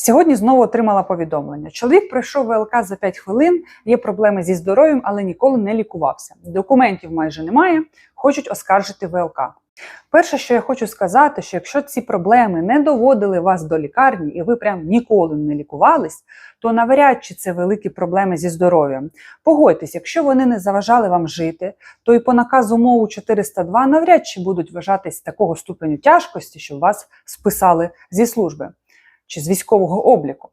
Сьогодні знову отримала повідомлення. Чоловік пройшов ВЛК за 5 хвилин, є проблеми зі здоров'ям, але ніколи не лікувався. Документів майже немає, хочуть оскаржити ВЛК. Перше, що я хочу сказати, що якщо ці проблеми не доводили вас до лікарні і ви прям ніколи не лікувались, то навряд чи це великі проблеми зі здоров'ям. Погодьтесь, якщо вони не заважали вам жити, то і по наказу МОУ 402 навряд чи будуть вважатись такого ступеню тяжкості, щоб вас списали зі служби чи з військового обліку.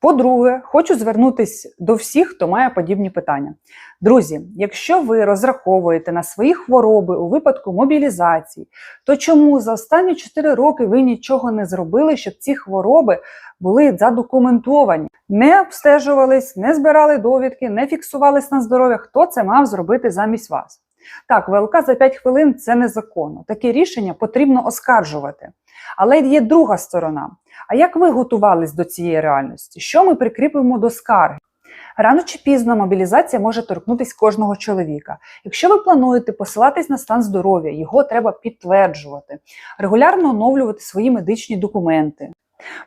По-друге, хочу звернутися до всіх, хто має подібні питання. Друзі, якщо ви розраховуєте на свої хвороби у випадку мобілізації, то чому за останні 4 роки ви нічого не зробили, щоб ці хвороби були задокументовані, не обстежувались, не збирали довідки, не фіксувались на здоров'я? Хто це мав зробити замість вас? Так, ВЛК за 5 хвилин це незаконно. Таке рішення потрібно оскаржувати. Але є друга сторона. А як ви готувались до цієї реальності? Що ми прикріпимо до скарги? Рано чи пізно мобілізація може торкнутися кожного чоловіка. Якщо ви плануєте посилатись на стан здоров'я, його треба підтверджувати, регулярно оновлювати свої медичні документи,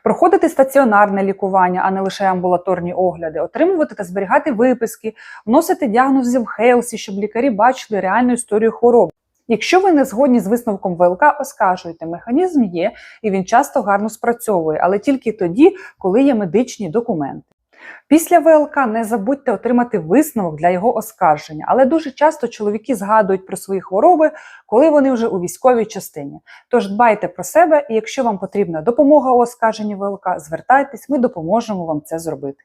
проходити стаціонарне лікування, а не лише амбулаторні огляди, отримувати та зберігати виписки, вносити діагнози в Хелсі, щоб лікарі бачили реальну історію хвороби. Якщо ви не згодні з висновком ВЛК, оскаржуйте. Механізм є і він часто гарно спрацьовує, але тільки тоді, коли є медичні документи. Після ВЛК не забудьте отримати висновок для його оскарження, але дуже часто чоловіки згадують про свої хвороби, коли вони вже у військовій частині. Тож дбайте про себе, і якщо вам потрібна допомога у оскарженні ВЛК, звертайтесь, ми допоможемо вам це зробити.